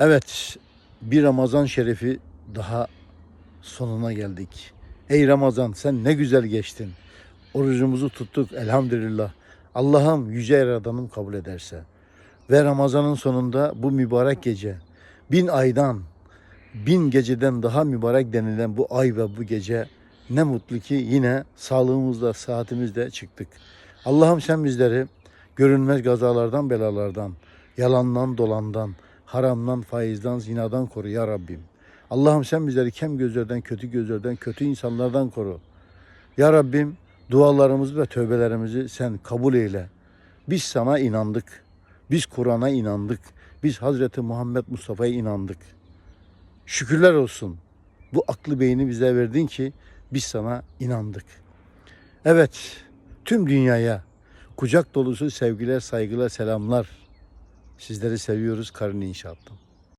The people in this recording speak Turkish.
Evet, bir Ramazan şerefi daha sonuna geldik. Ey Ramazan sen ne güzel geçtin. Orucumuzu tuttuk elhamdülillah. Allah'ım yüce yaradanım kabul ederse. Ve Ramazanın sonunda bu mübarek gece bin aydan, bin geceden daha mübarek denilen bu ay ve bu gece ne mutlu ki yine sağlığımızla, saatimizle çıktık. Allah'ım sen bizleri görünmez gazalardan, belalardan, yalandan, dolandan, haramdan, faizden, zinadan koru ya Rabbim. Allah'ım sen bizleri kem gözlerden, kötü gözlerden, kötü insanlardan koru. Ya Rabbim dualarımızı ve tövbelerimizi sen kabul eyle. Biz sana inandık. Biz Kur'an'a inandık. Biz Hazreti Muhammed Mustafa'ya inandık. Şükürler olsun. Bu aklı beyni bize verdin ki biz sana inandık. Evet, tüm dünyaya kucak dolusu sevgiler, saygılar, selamlar. Sizleri seviyoruz Karın İnşaat'tan.